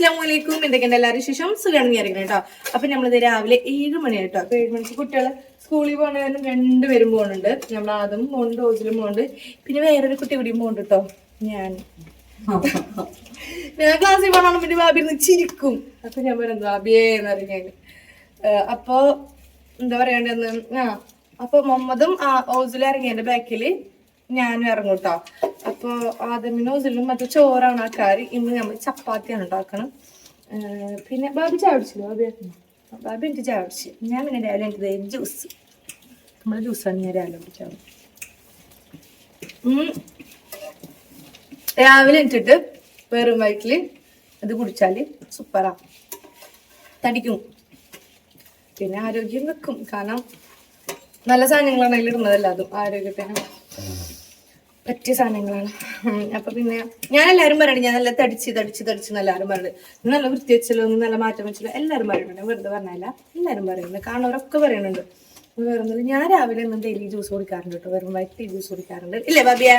അസ്ലാം വലൈക്കും എന്തൊക്കെയുണ്ട് എല്ലാവരും ശേഷം സുഖമാണ് വിചാരിക്കണം കേട്ടോ. അപ്പൊ നമ്മളിത് രാവിലെ ഏഴ് മണി കേട്ടോ. അപ്പൊ ഏഴ് മണിക്ക് കുട്ടികളെ സ്കൂളിൽ പോകണ കാരണം രണ്ടുപേരും പോകുന്നുണ്ട്. നമ്മൾ അതും പോകുന്നുണ്ട് ഓസിലും പോകുന്നുണ്ട് പിന്നെ വേറൊരു കുട്ടി കൂടിയും പോകുന്നുണ്ട് കേട്ടോ. ഞാൻ. ഞാൻ ക്ലാസ്സിൽ പോകണം പിന്നെ ബാബി ഇരുന്ന് ചിരിക്കും. അപ്പൊ ഞാൻ പറയുന്നത് ബാബിയേ? എന്ന് പറഞ്ഞു അപ്പൊ എന്താ പറയണ്ടെന്ന്? ആ അപ്പൊ മുഹമ്മദും ഓസിലും ഇറങ്ങിയതിന്റെ ബാക്കിൽ. ഞാനും ഇറങ്ങും കേട്ടോ അപ്പൊ ആദമിനും ഓസിലും മറ്റേ ചോറാണ് ആക്കാറ് ഇന്ന് നമ്മൾ ചപ്പാത്തിയാണ് ഉണ്ടാക്കണം. പിന്നെ ബാബി ചായ കുടിച്ചില്ല? ബാബി ബാബി എനിക്ക് ചായ കുടിച്ചു. ഞാൻ പിന്നെ രാവിലെ എനിക്ക് ജ്യൂസ്. നമ്മൾ ജ്യൂസാണ് ഞാൻ രാവിലെ കുടിക്കാറ് രാവിലെ ഇട്ടിട്ട് വെറും വയറ്റിൽ അത് കുടിച്ചാൽ സൂപ്പറാ. തടിക്കും. പിന്നെ ആരോഗ്യം വെക്കും. കാരണം നല്ല സാധനങ്ങളാണ് അതിൽ ഇടുന്നതല്ല അതും ആരോഗ്യത്തിന്. പറ്റിയ സാധനങ്ങളാണ്. അപ്പൊ പിന്നെ ഞാൻ എല്ലാരും പറയണേ ഞാൻ നല്ല തടിച്ച് തടിച്ച് തടിച്ച് എല്ലാവരും പറയുന്നത് നല്ല വൃത്തി വെച്ചല്ലോ നല്ല മാറ്റം വെച്ചല്ലോ എല്ലാരും പറയുന്നുണ്ട് വെറുതെ പറഞ്ഞല്ല എല്ലാരും പറയുന്നുണ്ട് കാണുന്നവരൊക്കെ പറയുന്നുണ്ട് വേറെ ഞാൻ രാവിലെ ഒന്നും ഡെയിലി ജ്യൂസ് കുടിക്കാറുണ്ട് കേട്ടോ. വെറും വൈറ്റ് ജ്യൂസ് കുടിക്കാറുണ്ട്. ഇല്ലേ ബാബിയ?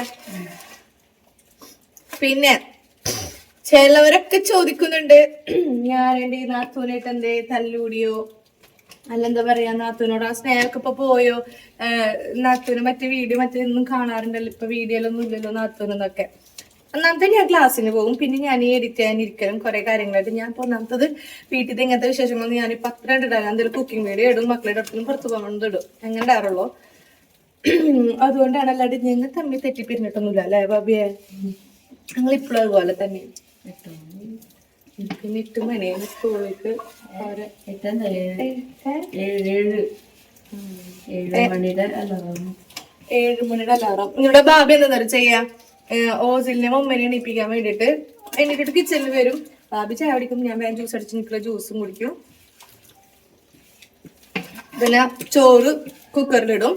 പിന്നെ ചിലവരൊക്കെ ചോദിക്കുന്നുണ്ട് ഞാൻ എന്റെ നാത്തൂനായിട്ട് എന്തേ തല്ലൂടിയോ അല്ലെന്താ പറയാ നാത്തൂനോട് ആ സ്നേഹമൊക്കെ ഇപ്പൊ പോയോ? ഏഹ് നാത്തൂന് മറ്റേ വീഡിയോ മറ്റേ ഒന്നും കാണാറുണ്ടല്ലോ ഇപ്പൊ വീഡിയോയിലൊന്നും ഇല്ലല്ലോ നാത്തൂനെന്നൊക്കെ ഒന്നാമത്തെ ഞാൻ ക്ലാസ്സിന് പോകും പിന്നെ ഞാൻ ഈ എഡിറ്റ് ചെയ്യാനിരിക്കലും കുറെ കാര്യങ്ങളായിട്ട് ഞാൻ ഇപ്പൊ ഒന്നാമത്തത് വീട്ടിൽ ഇങ്ങനത്തെ വിശേഷങ്ങളൊന്നും ഞാൻ പത്രം ഇടാൻ എന്തെങ്കിലും കുക്കിംഗ് വീഡിയോ ഇടും മക്കളുടെ അടുത്തും പുറത്ത് പോകുന്നത് ഇടും. അങ്ങനെ ഇടാറുള്ളൂ. അതുകൊണ്ടാണ് അല്ലാണ്ട് ഞങ്ങൾ തമ്മിൽ തെറ്റിപ്പിരിഞ്ഞിട്ടൊന്നുമില്ല അല്ലേ ബാബിയെ? ഞങ്ങൾ ഇപ്പോഴും അതുപോലെ തന്നെ. പിന്നെ എട്ട് മണിയാണ് സ്കൂളിലേക്ക് അവരെ ഏഴ്. മണിയുടെ അലാറം. ഇവിടെ ബാബി എന്താ ചെയ്യാ? ഓസിലിനെ മമ്മനെ എണീപ്പിക്കാൻ വേണ്ടിട്ട് എണീറ്റിട്ട് കിച്ചണിൽ വരും. ബാബി ചായ കുടിക്കും ഞാൻ വേഗം ജ്യൂസ് അടിച്ച് നിൽക്കുന്ന ജ്യൂസും കുടിക്കും. പിന്നെ ചോറ് കുക്കറിലിടും.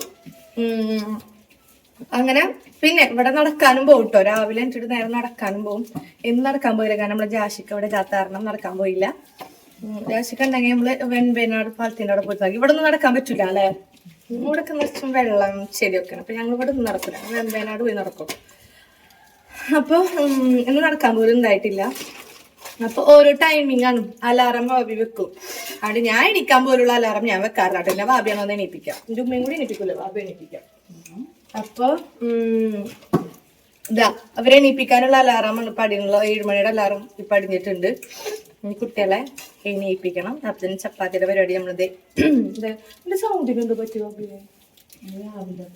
അങ്ങനെ പിന്നെ ഇവിടെ നടക്കാനും പോകും കേട്ടോ രാവിലെ എന്നിട്ട് നേരം നടക്കാനും പോകും എന്ന് നടക്കാൻ പോയില്ല. കാരണം നമ്മളെ ജാഷിക്ക് അവിടെ ജാത്ത കാരണം നടക്കാൻ പോയില്ല. ജാഷിക്ക് ഉണ്ടെങ്കിൽ നമ്മൾ വെൺപേനാട് പാലത്തിന്റെ അവിടെ പോയിട്ട് നോക്കി ഇവിടെ ഒന്നും നടക്കാൻ പറ്റൂല അല്ലേ? ഇവിടെ നിറച്ചും വെള്ളം ചെടിയൊക്കെയാണ് അപ്പൊ ഞങ്ങൾ ഇവിടെ ഒന്നും നടക്കില്ല വെൺപേനാട് പോയി നടക്കും. അപ്പൊ ഉം, ഇന്ന് നടക്കാൻ പോലും ഉണ്ടായിട്ടില്ല. അപ്പൊ ഓരോ ടൈമിംഗ് ആണ്. അലാറം വാബി വെക്കും. അവിടെ ഞാൻ എണീക്കാൻ പോലുള്ള അലാറം ഞാൻ വെക്കാറില്ല. കേട്ടോ എന്നെ ഒന്ന് എണീപ്പിക്കാം എന്റെ ഉമ്മയും കൂടി എണീപ്പിക്കൂല? വാബി എണീപ്പിക്കാം. അപ്പൊ ഉം, ഇതാ അവരെ എണീപ്പിക്കാനുള്ള അലാറമാണ് പടിയുള്ള ഏഴുമണിയുടെ അലാറം ഇപ്പൊ അടിഞ്ഞിട്ടുണ്ട് ഇനി കുട്ടികളെ എണീപ്പിക്കണം. അപ്പത്തിന് ചപ്പാത്തിയുടെ പരിപാടി നമ്മളിത് സൗണ്ടിന് എന്ത് പറ്റുമോ രാവിലെ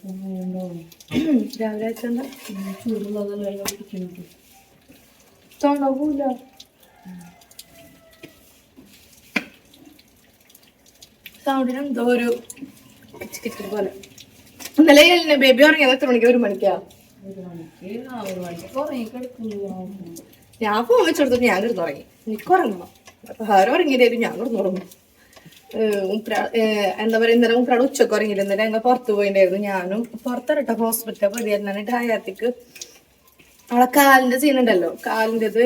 രാവിലെ ചൂടുള്ളതെല്ലാം സൗണ്ടിന് എന്തോ ഒരു കിച്ച് കിച്ച് പോലെ. എന്നെ ബേബി ഉറങ്ങിയത്? എത്ര മണിക്ക്? ഒരു മണിക്കാ? ഞാൻ ഫോൺ വെച്ചെടുത്തിട്ട് ഞാൻ കിടന്ന് ഉറങ്ങി. എനിക്ക് ഉറങ്ങണം. അപ്പൊ ഹാരം ഉറങ്ങിയതായാലും ഞാൻ കിടന്ന് ഉറങ്ങും. എന്താ പറയുക ഇന്നലെ ഉപ്രാട് ഉച്ചയ്ക്ക് ഉറങ്ങിയില്ല. ഇന്നലെ ഞങ്ങൾ പുറത്ത് പോയിണ്ടായിരുന്നു. ഞാനും പുറത്തിരട്ട ഹോസ്പിറ്റലിൽ പോയി എന്നിട്ട് ഹയാത്തിക്ക് അവളെ കാലിന്റെ സീനുണ്ടല്ലോ കാലിന്റെത്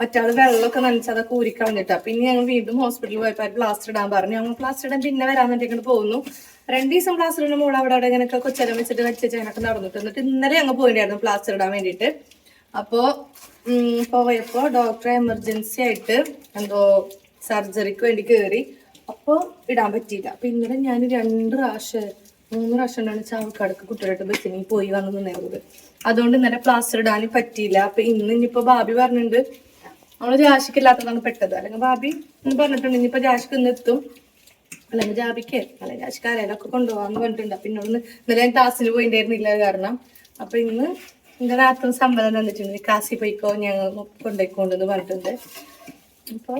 മറ്റാൾ വെള്ളമൊക്കെ നനച്ച് അതൊക്കെ ഊരിക്കളഞ്ഞിട്ടാ. പിന്നെ ഞങ്ങൾ വീണ്ടും ഹോസ്പിറ്റലിൽ പോയപ്പോ പ്ലാസ്റ്റർ ഇടാൻ പറഞ്ഞു. ഞങ്ങൾ പ്ലാസ്റ്റർ ഇടാൻ പിന്നെ വരാൻ വേണ്ടി ഇങ്ങോട്ട് പോകുന്നു. രണ്ടു ദിവസം പ്ലാസ്റ്റർ ഇടുന്ന മോൾ അവിടെ അവിടെ ഇങ്ങനെയൊക്കെ കൊച്ചരം വെച്ചിട്ട് വെച്ച് അങ്ങനൊക്കെ നടന്നിട്ട് എന്നിട്ട് ഇന്നലെ അങ്ങ് പോയിട്ടായിരുന്നു പ്ലാസ്റ്റർ ഇടാൻ വേണ്ടിയിട്ട്. അപ്പോ പോയപ്പോ ഡോക്ടർ എമർജൻസി ആയിട്ട് എന്തോ സർജറിക്ക് വേണ്ടി കയറി അപ്പൊ ഇടാൻ പറ്റിയില്ല. അപ്പൊ ഇന്നലെ ഞാൻ രണ്ട് പ്രാവശ്യം മൂന്ന് പ്രാവശ്യം ഉണ്ടാണ് ചാവക്കാടക്ക് കുട്ടികളായിട്ട് ബസ്സിന് പോയി വന്ന് നിന്നത് അതുകൊണ്ട് ഇന്നലെ പ്ലാസ്റ്റർ ഇടാൻ പറ്റിയില്ല. അപ്പൊ ഇന്ന് ഇനിയിപ്പോ ബാബി പറഞ്ഞിട്ടുണ്ട്. നമ്മൾ ജാഷിക്കില്ലാത്തതാണ് പെട്ടത്. അല്ലെങ്കിൽ ബാബി പറഞ്ഞിട്ടുണ്ട് ഇനിയിപ്പോ ജാഷിക്ക് ഇന്ന് എത്തും. അല്ലെങ്കിൽ ജാബിക്ക് അല്ലെങ്കിൽ ജാഷിക്ക് ആരെയൊക്കെ കൊണ്ടുപോകാന്ന് പറഞ്ഞിട്ടുണ്ട്. അപ്പൊ ഇന്നോട് ഇന്നലെ ഞാൻ ക്ലാസ്സിൽ പോയിണ്ടായിരുന്നില്ല കാരണം. അപ്പൊ ഇന്ന് എന്റെ നാത്തും സമ്മതം തന്നിട്ടുണ്ട് കാശി പോയിക്കോ ഞങ്ങൾ കൊണ്ടുപോയിക്കൊണ്ടെന്ന് പറഞ്ഞിട്ടുണ്ട്. അപ്പൊ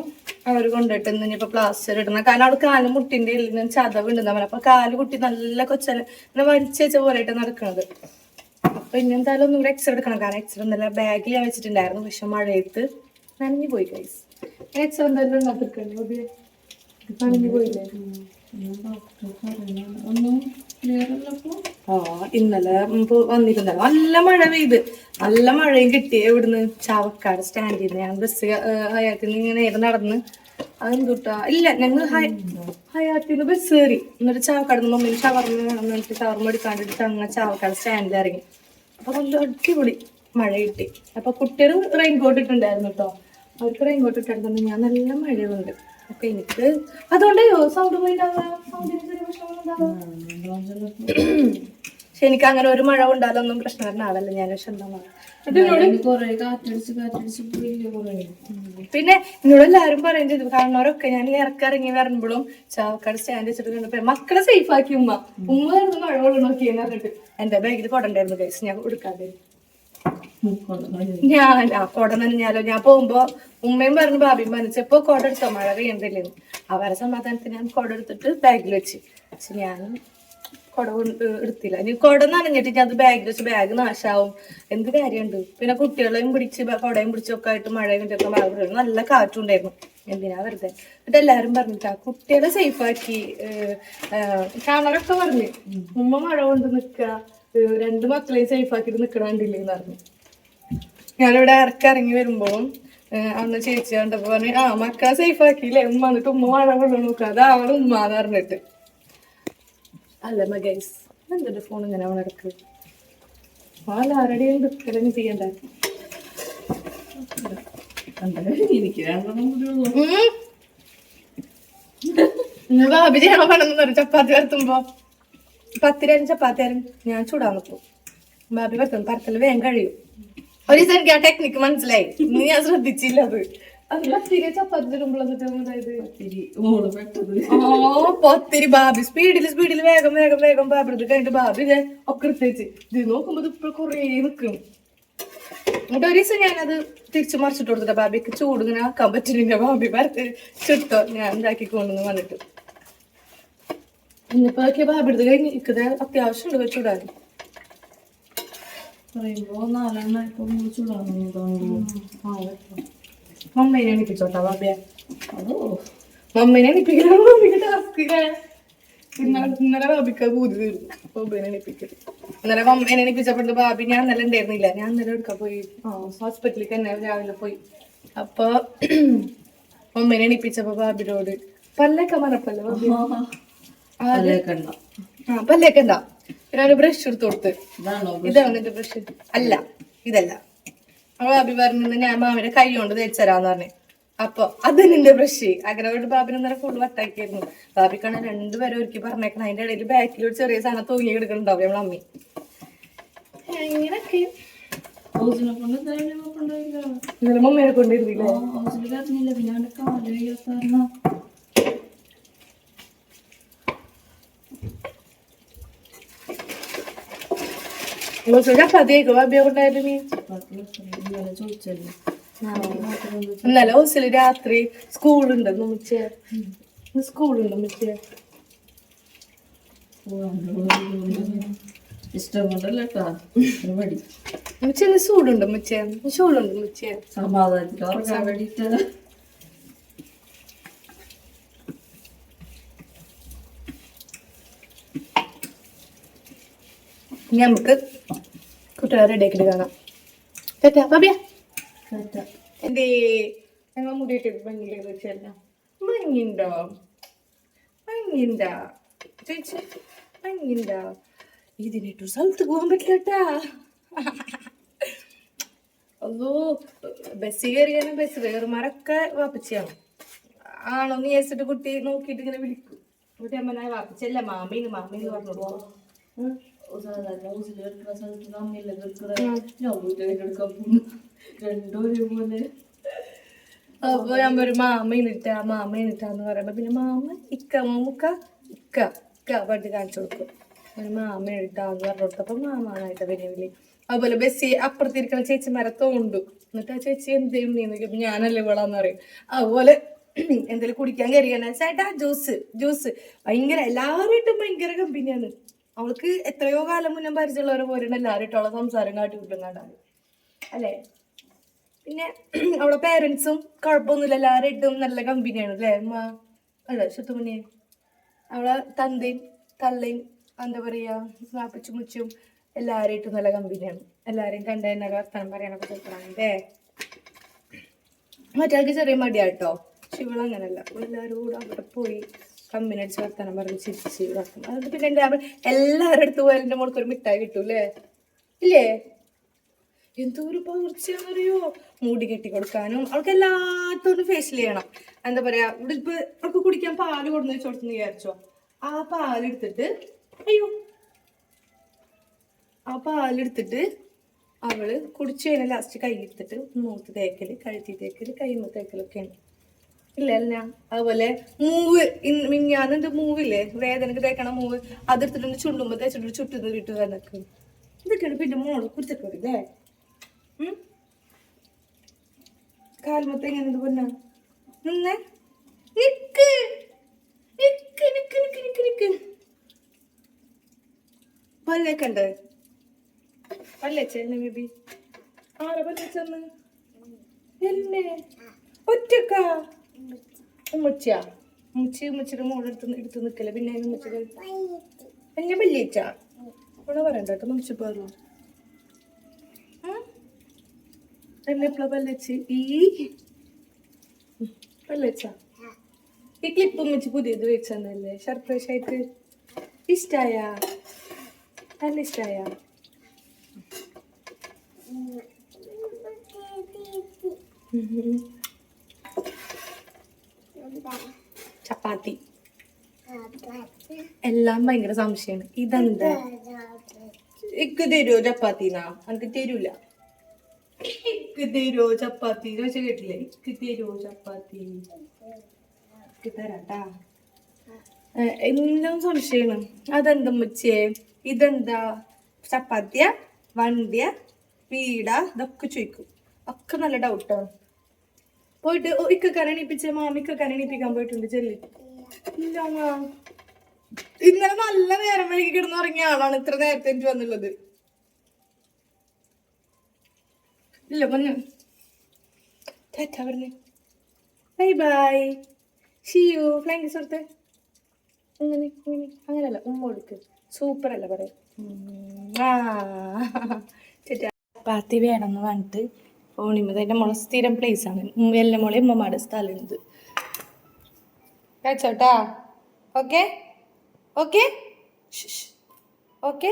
അവർ കൊണ്ടുപോയിട്ട് ഇന്ന് ഇനിയിപ്പോ പ്ലാസ്റ്റർ ഇടണം. കാരണം അവിടെ കാൽ മുട്ടിന്റെ എല്ലിന് ചതവുണ്ടെന്ന് പറഞ്ഞു. അപ്പൊ കാൽ കുട്ടി നല്ല കൊച്ചല ഇങ്ങനെ വലിച്ചു വെച്ച പോലെയായിട്ട് നടക്കുന്നത് അപ്പൊ ഇനി എന്തായാലും ഒന്നും കൂടെ എക്സ്റേ എടുക്കണം. കാരണം എക്സ്റേ നല്ല ബാഗിൽ ഞാൻ വെച്ചിട്ടുണ്ടായിരുന്നു. പക്ഷെ മഴയത്ത് നനഞ്ഞു പോയി കൈസ് എക്സ്റേ എന്തായാലും ഉണ്ടാക്കിക്കണ്ടേ ഇന്നലെ മുമ്പ് വന്നിരുന്നല്ലോ നല്ല മഴ പെയ്ത്. നല്ല മഴയും കിട്ടി ഇവിടുന്ന്. ചാവക്കാട് സ്റ്റാൻഡിൽ നിന്ന് ഞാൻ ബസ് ഹയാത്തിൽ നിന്ന് ഇങ്ങനെ നേരെ നടന്ന്. അതെന്തുട്ടാ? ഇല്ല ഞങ്ങൾ ഹയാത്തിൽ നിന്ന് ബസ് കയറി എന്നിട്ട് ചാവക്കാട് നിന്ന് മമ്മി ഷവർമ്മ വേണം എന്നിട്ട് ഷവർമ്മ എടുക്കാണ്ടിട്ട് അങ്ങനെ ചാവക്കാട് സ്റ്റാൻഡിൽ ഇറങ്ങി. അപ്പൊ നല്ല അടിപൊളി മഴ കിട്ടി. അപ്പൊ കുട്ടികൾ റെയിൻകോട്ട് ഇട്ടുണ്ടായിരുന്നു കേട്ടോ അവർക്ക് റെയിൻകോട്ട് ഇട്ടിട്ടുണ്ട് ഞാൻ നല്ല മഴയുണ്ട്. അപ്പൊ എനിക്ക് അതുകൊണ്ട് സൗണ്ട് പക്ഷെ എനിക്ക് അങ്ങനെ ഒരു മഴ കൊണ്ടാലൊന്നും പ്രശ്നമായിരുന്ന ആളല്ല ഞാൻ പക്ഷെ പിന്നെ എന്നോട് എല്ലാരും പറയും ചെയ്തു. കാണുന്നവരൊക്കെ ഞാൻ ഇറക്കിറങ്ങി വരുമ്പോഴും ചാവക്കാട് സ്റ്റാൻഡ് വെച്ചിട്ട് കണ്ടപ്പോ മക്കളെ സേഫ് ആക്കി ഉമ്മ. ഉമ്മ മഴ കൊള്ളണോക്കിയെന്ന് പറഞ്ഞിട്ട്. എന്റെ ബാഗിൽ കൊടണ്ടായിരുന്നു കൈസ് ഞാൻ കൊടുക്കാതെ ആ കൊട നനഞ്ഞാലോ ഞാൻ പോകുമ്പോ ഉമ്മയും പറഞ്ഞു ബാബിയും പറഞ്ഞു ഇപ്പൊ കൊട എടുത്തോ? മഴ പെയ്യണ്ടല്ലേ? അവരെ സമാധാനത്തിന് ഞാൻ കൊട എടുത്തിട്ട് ബാഗിൽ വെച്ച്. പക്ഷെ ഞാൻ കൊട എടുത്തില്ല. ഇനി കൊട നനഞ്ഞിട്ട് ഞാൻ അത് ബാഗിൽ വെച്ച് ബാഗ് നാശാവും. എന്ത് കാര്യമുണ്ട്? പിന്നെ കുട്ടികളെയും പിടിച്ച് കൊടയും പിടിച്ചൊക്കെ ആയിട്ട് മഴയും കിട്ടുന്ന മഴ പെയ്യും. നല്ല കാറ്റും ഉണ്ടായിരുന്നു എന്തിനാ വെറുതെ? എന്നിട്ട് എല്ലാരും പറഞ്ഞിട്ടാ കുട്ടികളെ സേഫ് ആക്കി കാണാറൊക്കെ പറഞ്ഞു ഉമ്മ മഴ കൊണ്ട് ഏഹ് രണ്ട് മക്കളെയും സേഫ് ആക്കിട്ട് നിക്കണണ്ടില്ലേന്ന് പറഞ്ഞു. ഞാനിവിടെ ഇറക്കി ഇറങ്ങി വരുമ്പോ ഏഹ് അന്ന് ചേച്ചി കണ്ടപ്പോ പറഞ്ഞു ആ മക്കളെ സേഫ് ആക്കിയില്ലേ? ഉമ്മ എന്നിട്ട് ഉമ്മ മഴ കൊണ്ടു നോക്കുക അത് അവൾ ഉമ്മാന്ന് പറഞ്ഞിട്ട്. അല്ല മഗൈസ് എന്തൊരു ഫോൺ ഇങ്ങനെ അവൾ ഇടയ്ക്ക്? ആലാരുടെയും ദുഃഖം ചെയ്യണ്ട? എനിക്ക് ഭാബി ചെയ്യണ ചപ്പാത്തി വരത്തുമ്പോ പത്തിരനും ചപ്പാത്തി ആരും ഞാൻ ചൂടാൻ നിൽക്കും ബാബി പത്തും പരത്തൽ വേഗം കഴിയും. ഒരു ദിവസം എനിക്ക് ആ ടെക്നിക്ക് മനസ്സിലായി. ഇന്ന് ഞാൻ ശ്രദ്ധിച്ചില്ല അത്. ഓ പത്തിരി ബാബി. സ്പീഡിൽ സ്പീഡിൽ വേഗം വേഗം വേഗം ബാബി എടുത്ത് കഴിഞ്ഞിട്ട് ബാബി ഞാൻ ഒക്കെ എടുത്തേച്ച്. ഇത് നോക്കുമ്പോ ഇപ്പൊ കൊറേ നിക്കും. എന്നിട്ട് ഒരു ദിവസം ഞാനത് തിരിച്ചു മറിച്ചിട്ട് കൊടുത്തിട്ട. ബാബിക്ക് ചൂട് ഇങ്ങനെ ആക്കാൻ പറ്റില്ല ബാബി പരത്ത് ചുട്ടോ. ഞാൻ ഇതാക്കി കൊണ്ടുവന്ന് വന്നിട്ട്. ഇന്നിപ്പോ ഒക്കെ ബാബി എടുത്ത് കഴിഞ്ഞ് ഇക്കത് അത്യാവശ്യം ഉണ്ട് ചൂടാൻ പറയുമ്പോ നാലെണ്ണം ഇപ്പൊ മോൾ ചൂടാണ് മമ്മേനെ എണിപ്പിച്ചോട്ടാ ബാബിയെ അതോ മമ്മേനെ എണിപ്പിക്കണം മമ്മിക്ക് ടാസ്ക് ഇന്നലെ ഇന്നലെ ബാബിക്ക് തീർന്നു. ബോബിനെ ഇന്നലെ മമ്മേനെ എണിപ്പിച്ചപ്പോണ്ട് ബാബി ഞാൻ ഇന്നലെ ഉണ്ടായിരുന്നില്ല. ഞാൻ ഇന്നലെ എടുക്കാൻ പോയി. ഹോസ്പിറ്റലിൽ തന്നെ രാവിലെ പോയി. അപ്പൊ മമ്മേനെ എണിപ്പിച്ചപ്പോ ബാബിനോട് പല്ലൊക്കെ മറപ്പല്ലോ ബാബി? പല്ലൊക്കെ എന്താ പിന്നെ ഒരു ബ്രഷ് എടുത്ത് കൊടുത്ത് ഇതാണോ ഇതാണ് എന്റെ ബ്രഷ് അല്ല ഇതല്ല. അപ്പൊ ബാബി പറഞ്ഞു ഞാൻ മാമിന്റെ കൈ കൊണ്ട് തേച്ച് തരാന്ന് പറഞ്ഞു. അപ്പൊ അത് നിന്റെ ബ്രഷ് അങ്ങനെ ഒരു ബാബിനെ നേരെ ഫുള്ള് വട്ടാക്കിയായിരുന്നു. ബാബിക്കാണ് രണ്ടുപേരും ഒരുക്കി പറഞ്ഞേക്കണം. അതിന്റെ ഇടയിൽ ബാക്കിൽ ഒരു ചെറിയ സാധനം തൂങ്ങി എടുക്കണുണ്ടാവും നമ്മളെ അമ്മി. ഇന്നലെ മമ്മേനെ കൊണ്ടിരുന്നില്ലേ പിന്നെ കാൽ ചപ്പാത്തി ബാബിയെ നീ. ഇന്നലെ രാത്രി സ്കൂളുണ്ടെന്ന് മുച്ചേ സ്കൂളുണ്ട് മുച്ചേ ഇഷ്ടം കൊണ്ടല്ല മുച്ചേന്ന് ചൂടുണ്ട് മുച്ചേ ചൂടുണ്ട് സമാധാനത്തിൽ ഉറങ്ങാൻ വേണ്ടിട്ട്. ഇനി നമുക്ക് കുട്ടികളെ റെഡിയാക്കിട്ട് കാണാം. കേട്ടാ ബാബിയ എന്തേ? ഞങ്ങൾ മുടിയിട്ട് ഭംഗിയിലേക്ക് വെച്ചല്ല. ഭംഗിണ്ടോ ഭംഗിണ്ടാ ചേച്ചി ഭംഗിണ്ടാ ഇതിനിട്ടൊരു സ്ഥലത്ത് പോകാൻ പറ്റില്ല കേട്ടാ അല്ലോ ബസ് കയറിയാണ് ബസ് ഡ്രൈവർമാരൊക്കെ വാപ്പിച്ചാണ് ആണോ നീ വെച്ചിട്ട് കുട്ടി നോക്കിയിട്ട് ഇങ്ങനെ വിളിക്കും? കുട്ടി അമ്മനായ വാപ്പിച്ചല്ല മാമീന്ന് മാമീന്ന് പറഞ്ഞോളൂ. സ്ഥലത്ത് ഞാൻ പോകുന്നു. രണ്ടും ഒരുപോലെ അപ്പൊ ഞാൻ ഒരു മാമ ഇന്നിട്ടാ മാമ ഇന്നിട്ടാന്ന് പറയുമ്പോ പിന്നെ മാമ ഇക്ക മുക്ക ഇക്ക ഇക്ക പഠിച്ച് കാണിച്ചു കൊടുക്കും. ഒരു മാമ എഴുതാന്ന് പറഞ്ഞു കൊടുത്തപ്പോ മാമാനായിട്ട് പിന്നെ വിളി. അതുപോലെ ബസ്സി അപ്പുറത്തിരിക്കണ ചേച്ചിമാരെ തോണ്ടു. എന്നിട്ട് ആ ചേച്ചി എന്ത് ചെയ്യും നീ നോക്കിയപ്പോ ഞാനല്ലേ വിളാന്ന് പറയും. അതുപോലെ എന്തെങ്കിലും കുടിക്കാൻ കയറിയാണ് ചേട്ടാ ജ്യൂസ് ജ്യൂസ് ഭയങ്കര എല്ലാവരുമായിട്ടും ഭയങ്കര കമ്പനിയാണ് അവൾക്ക് എത്രയോ കാലം മുന്നേ പരിചയമുള്ളവരെ പോലെയാണ് എല്ലാവരും അവളെ സംസാരം കാട്ടി വിട്ടും കണ്ടാൽ. അല്ലേ? പിന്നെ അവളെ പേരൻസും കുഴപ്പമൊന്നുമില്ല. എല്ലാവരും നല്ല കമ്പനിയാണ് അല്ലേ? അമ്മ അല്ല ശുദ്ധമണിയെ അവളെ തന്തയും തള്ളയും എന്താ പറയാ സ്നാപ്പിച്ചും മുച്ചും എല്ലാവരായിട്ടും നല്ല കമ്പനിയാണ് എല്ലാവരെയും കണ്ട തന്നെ വർത്തമാനം പറയാനൊക്കെ ചെറുപ്പമാണ് അല്ലേ? മറ്റാൾക്ക് ചെറിയ മടിയാട്ടോ. പക്ഷെ ഇവളങ്ങനല്ല എല്ലാവരും കൂടെ അവിടെ പോയി കമ്പനി വർത്താനം പറഞ്ഞ് ചിരിച്ച് ഇതാക്കും. അത് പിന്നെ എന്റെ എല്ലാവരുടെ അടുത്ത് പോയാൽ എന്റെ മോൾക്ക് ഒരു മിഠായി കിട്ടൂലേ ഇല്ലേ? എന്തോ ഒരു പകർച്ചയാണെന്നറിയോ? മൂടി കെട്ടി കൊടുക്കാനും അവൾക്ക് എല്ലാത്തോടും ഫേസിൽ ചെയ്യണം. എന്താ പറയാ ഇവിടെ ഇപ്പൊ അവൾക്ക് കുടിക്കാൻ പാൽ കൊടുന്ന് വെച്ച് കൊടുത്തെന്ന് വിചാരിച്ചോ. ആ പാലെടുത്തിട്ട് അയ്യോ. ആ പാലെടുത്തിട്ട് അവൾ കുടിച്ചു കഴിഞ്ഞാൽ ലാസ്റ്റ് കൈ എടുത്തിട്ട് മൂത്ത് തേക്കൽ കഴുത്തി തേക്കൽ കൈമ തേക്കലൊക്കെയാണ്. ഇല്ല അല്ല അതുപോലെ മൂവ് ഇന്ന് മൂവില്ലേ വേദനക്ക് തേക്കണ മൂവ് അതെടുത്തിട്ടുണ്ട് ചുണ്ടുമ്പോ തേച്ചിട്ട് ചുറ്റുന്ന കിട്ടുക വേദനക്ക് ഇതൊക്കെയാണ് പിന്നെ മോൾ കുടിച്ചിട്ടില്ലേ കാൽമത്തെ എങ്ങനെ പൊന്ന? നിന്നേ? നിക്ക്! നിക്ക് നിക്ക് നിക്ക് നിക്ക് നിക്ക്. പല്ലേക്കണ്ട്? പല്ലേച്ചെന്നെ ബേബി. ആരാ പല്ലേച്ചെന്ന്? എന്നെ. ഒറ്റക്ക? ഉമ്മച്ചിയാ? ഉമ്മച്ചി ഉമ്മച്ചിയുടെ മോളെടുത്ത് എടുത്ത് നിക്കല്ലേ. പിന്നെ അതിന് ഉമ്മച്ചിയുടെ എന്നെ വല്യച്ച ഇവിടെ പറയണ്ട കേട്ടോ ഉമ്മച്ചി പറഞ്ഞു എന്നെ എപ്പോഴാ പല്ലേച്ച്? ഈ? പല്ലേച്ച? ഈ ക്ലിപ്പ് ഉമ്മച്ചി പുതിയത് വെച്ചെന്നല്ലേ സർപ്രൈസ് ആയിട്ട്. ഇഷ്ടായ? നല്ല ഇഷ്ടായ? ചപ്പാത്തി. എല്ലാം ഭയങ്കര സംശയമാണ് ഇതെന്താ? ഇക്ക് തരുമോ ചപ്പാത്തിനാ എനിക്ക് തരൂല. ഇക്ക് തരുമോ ചപ്പാത്തി? ചോദിച്ച കേട്ടില്ലേ? ഇക്ക് തരുമോ ചപ്പാത്തി? ഇക്ക് തരാട്ടാ. എല്ലാം സംശയമാണ് അതെന്താ മുച്ചേ ഇതെന്താ? ചപ്പാത്തിയ? വണ്ടിയ? വീടാ? ഇതൊക്കെ ചോദിക്കും. ഒക്കെ നല്ല ഡൗട്ടാണ് പോയിട്ട് ഇക്ക കരണിപ്പിച്ച മാമിക്ക കരണിപ്പിക്കാൻ പോയിട്ടുണ്ട് ചെല്ലി. ഇല്ല. ഇന്നലെ നല്ല നേരം വൈകി കിടന്നുറങ്ങിയ ആളാണ് ഇത്ര നേരത്തെ എനിക്ക് വന്നുള്ളത് ഇല്ല പൊന്നു ടാറ്റ പറഞ്ഞു. ബൈ ബൈ ഷിയു ഫ്ലൈങ് സുഹൃത്തെ. അങ്ങനെ ഇങ്ങനെ. അങ്ങനല്ല ഉമ്മ കൊടുക്ക്. സൂപ്പർ അല്ല പറയാം. ചപ്പാത്തി വേണമെന്ന് പറഞ്ഞിട്ട് ഓണിമത് എന്റെ മോളെ സ്ഥിരം പ്ലേസ് ആണ് എല്ലാ മോളെ ഉമ്മമാടെ സ്ഥലം ഇത് കഴിച്ചോട്ടാ ഓക്കെ ഓക്കെ ഓക്കെ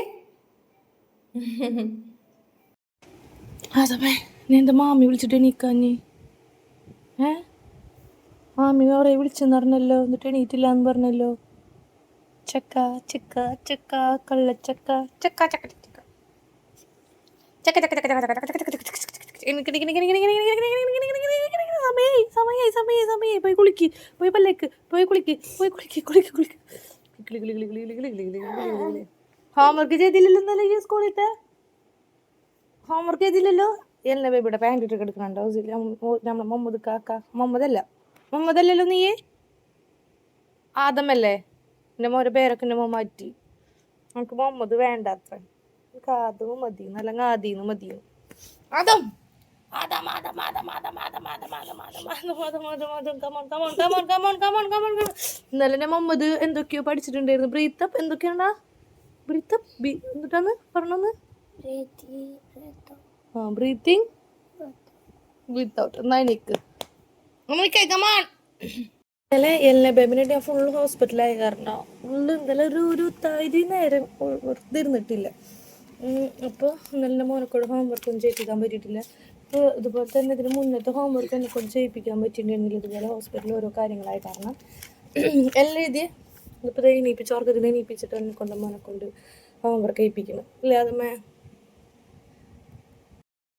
അതേ നീ എന്താ മാമി വിളിച്ചിട്ട് എണീക്കാഞ്ഞ് ഏ മാമി അവരെ വിളിച്ചെന്ന് പറഞ്ഞല്ലോ എന്നിട്ട് എണീറ്റില്ല എന്ന് പറഞ്ഞല്ലോ ചക്ക ചക്ക ചക്ക കള്ളച്ചക്ക ചക്ക ചക്ക ചക്ക ചക്ക ചക്ക ചക്ക ചക്ക ചക്ക ചക്ക ചക്ക ചക്ക സമയായി സമയായി സമയായി സമയായി പോയി കുളിക്ക് പോയി പല്ലേക്ക് പോയി കുളിക്ക് പോയി കുളിക്ക് കുളിക്ക് കുളിക്ക് ഹോംവർക്ക് ചെയ്തില്ലല്ലോ ഈ സ്കൂളിലത്തെ ഹോംവർക്ക് ചെയ്തില്ലല്ലോ എല്ലാ ബേബിയുടെ പാന്റ് ഇട്ട് എടുക്കണുണ്ടോ നമ്മളെ മുഹമ്മദ് കാക്ക മുഹമ്മദല്ല മുഹമ്മദല്ലല്ലോ മുഹമ്മദ് അല്ലല്ലോ നീ ആദമല്ലേ എന്റെ മോരെ പേരൊക്കെ എന്റെ മോ മാറ്റി നമുക്ക് മുഹമ്മദ് വേണ്ട അത്ര കാതും മതി നല്ല ആദീന്ന് മതി Adam Adam Adam, Adam, Adam, Adam, Adam Adam come on, come on, come on, come on, come on, come on. ഇന്നലെ എന്റെ മുഹമ്മദ് എന്തൊക്കെയോ പഠിച്ചിട്ടുണ്ടായിരുന്നു ബ്രീത്തപ്പ് എന്തൊക്കെയാണ്ടാ ബ്രീത്തപ്പ് ബി എന്നിട്ടാന്ന് പറഞ്ഞൊന്ന് ആ ബ്രീത്തിങ് ബ്രീത്ത് ഔട്ട് എന്നാ എനിക്ക് കമാൺ ഇന്നലെ എല്ലാ ബേബിനെ ഞാൻ ഫുൾ ഹോസ്പിറ്റലായ കാരണം ഫുള്ള് ഇന്നലെ ഒരു ഒരു തരി നേരം വെറുതെ ഇരുന്നിട്ടില്ല അപ്പോൾ ഇന്നലെ മോനക്കോട് ഹോംവർക്കൊന്നും ചെയ്യിപ്പിക്കാൻ പറ്റിയിട്ടില്ല ഇപ്പോൾ ഇതുപോലെ തന്നെ ഇതിന് മുന്നത്തെ ഹോംവർക്ക് എന്നെ കൊണ്ട് ചെയ്യിപ്പിക്കാൻ പറ്റിയിട്ടുണ്ടെങ്കിൽ ഇതുപോലെ ഹോസ്പിറ്റലിൽ ഓരോ കാര്യങ്ങളായിട്ട് കാരണം എല്ലാം എഴുതി ഇപ്പോൾ എണീപ്പിച്ച് ഓർക്കത്തിന് എണീപ്പിച്ചിട്ട് എന്നെ കൊണ്ട് മോനെ കൊണ്ട് ഹോംവർക്ക് ചെയ്യിപ്പിക്കണം ഇല്ലേ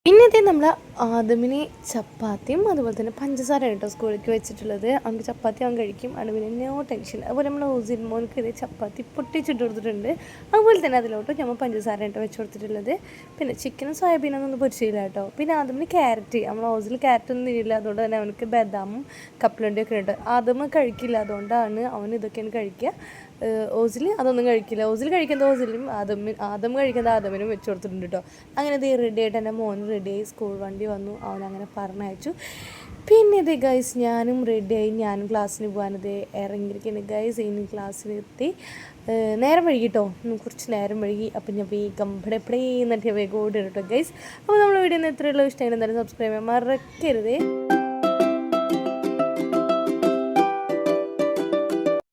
പിന്നത്തെ നമ്മൾ ആദമിന് ചപ്പാത്തിയും അതുപോലെ തന്നെ പഞ്ചസാര കേട്ടോ സ്കൂളിലേക്ക് വെച്ചിട്ടുള്ളത്. അവർക്ക് ചപ്പാത്തി അവൻ കഴിക്കും. അടുവിന് നോ ടെൻഷൻ അതുപോലെ നമ്മൾ ഹൗസിൻ മോൾക്ക് ഇത് ചപ്പാത്തി പൊട്ടിച്ചിട്ട് കൊടുത്തിട്ടുണ്ട്. അതുപോലെ തന്നെ അതിലോട്ട് നമ്മൾ പഞ്ചസാര കേട്ടോ വെച്ച് കൊടുത്തിട്ടുള്ളത്. പിന്നെ ചിക്കനും സോയാബീനും ഒന്നും പൊരിച്ചില്ല കേട്ടോ. പിന്നെ ആദമിന് ക്യാരറ്റ് നമ്മൾ ഹൗസിൽ ക്യാരറ്റ് ഒന്നും ഇല്ല. അതുകൊണ്ട് തന്നെ അവനക്ക് ബദാമും കപ്പലണ്ടിയൊക്കെ ഉണ്ട്. ആദമ കഴിക്കില്ല. അതുകൊണ്ടാണ് അവൻ ഇതൊക്കെയാണ് കഴിക്കുക. ഓസിൽ അതൊന്നും കഴിക്കില്ല. ഓസിൽ കഴിക്കുന്ന ഓസിലും ആദം ആദം കഴിക്കുന്ന ആദമിനും വെച്ച് കൊടുത്തിട്ടുണ്ട് കേട്ടോ അങ്ങനെ ഇത് റെഡി ആയിട്ട് എന്റെ മോൻ റെഡി ആയി സ്കൂൾ വണ്ടി വന്നു. അവൻ അങ്ങനെ പറഞ്ഞയച്ചു. പിന്നെ ഇതേ ഗൈസ് ഞാനും റെഡി റെഡിയായി ഞാനും ക്ലാസ്സിന് പോകാനത് ഇറങ്ങിയിരിക്കുന്നു. ഗൈസ് ഇനി ക്ലാസ്സിലെത്തി എത്തി. നേരം കേട്ടോ കുറച്ച് നേരം വൈകി. അപ്പം ഞാൻ വേഗം ഇവിടെ എപ്പോഴേ എന്നിട്ട് വേഗം ഓടി കേട്ടോ ഗൈസ് അപ്പോൾ നമ്മൾ വീഡിയോ ഇത്രയുള്ളൂ ഇഷ്ടമായി എന്തായാലും സബ്സ്ക്രൈബ് ചെയ്യാൻ മറക്കരുതേ.